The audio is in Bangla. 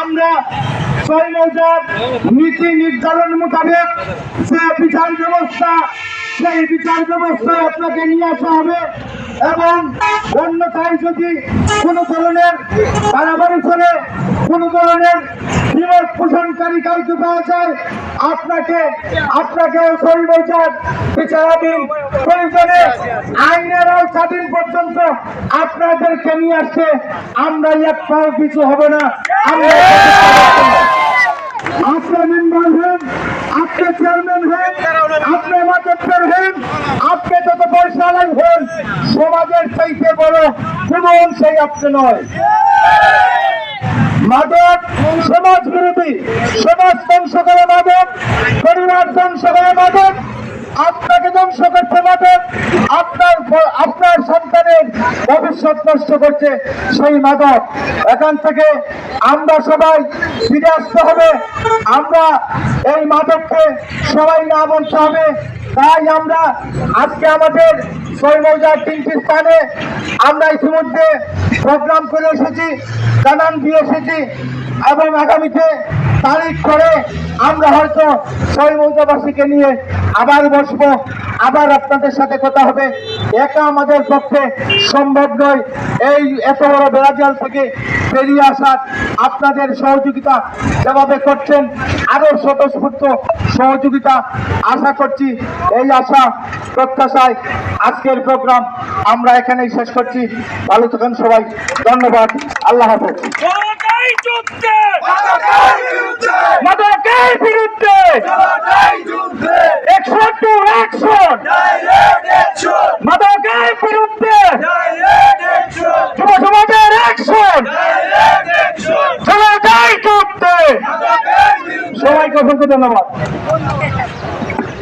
আমরা নীতি নির্ধারণ মোতাবেক যে বিচার ব্যবস্থা, সেই বিচার ব্যবস্থায় আপনাকে নিয়ে আসা হবে এবং অন্যথায় যদি কোনো ধরনের বাড়াবাড়ি করে কোনো ধরনের বিরোধ পোষণকারী কাউকে পাওয়া যায়, আপনাকে আপনাকে মৌজার বিচারাধীন প্রয়োজনে আইনের আওতাধীন পর্যন্ত আপনাদেরকে নিয়ে আসছে, আমরা এক পাও কিছু হবে না। আপনি সমাজের নয়। মাদক, সমাজ বিরোধী, সমাজ ধ্বংস করে মাদক, পরিবার ধ্বংস করে মাদক আপনাকে ধ্বংস করতে মাদক আপনার আপনার সন্তানের ভবিষ্যৎ নষ্ট করছে সেই মাদক। এখান থেকে আমরা সবাই ফিরে আসতে হবে। আমরা এই মাদককে সবাই না বলতে হবে। তাই আমরা আজকে আমাদের ছয় মৌজার তিনটি স্থানে আমরা ইতিমধ্যে প্রোগ্রাম করে এসেছি, জানান দিয়ে এসেছি। এবং আগামীতে তারিখ করে আমরা হয়তো ছয় মৌজাবাসীকে নিয়ে আবার বসবো, আবার আপনাদের সাথে কথা হবে। একা আমাদের পক্ষে সম্ভব নয়। এই এত বড় বেড়াজাল থেকে বেরিয়ে আসার আপনাদের সহযোগিতা যেভাবে করছেন আরও স্বতঃস্ফূর্ত সহযোগিতা আশা করছি। এই আশা প্রত্যাশায় আজকের প্রোগ্রাম আমরা এখানেই শেষ করছি। ভালো থাকেন সবাই। ধন্যবাদ। আল্লাহ হাফেজ। বিরুদ্ধে! একশো টু একশন মাদকের বিরুদ্ধে! যুব সমাজের একশন জনতাই যুদ্ধে! সবাইকে অসংখ্য ধন্যবাদ।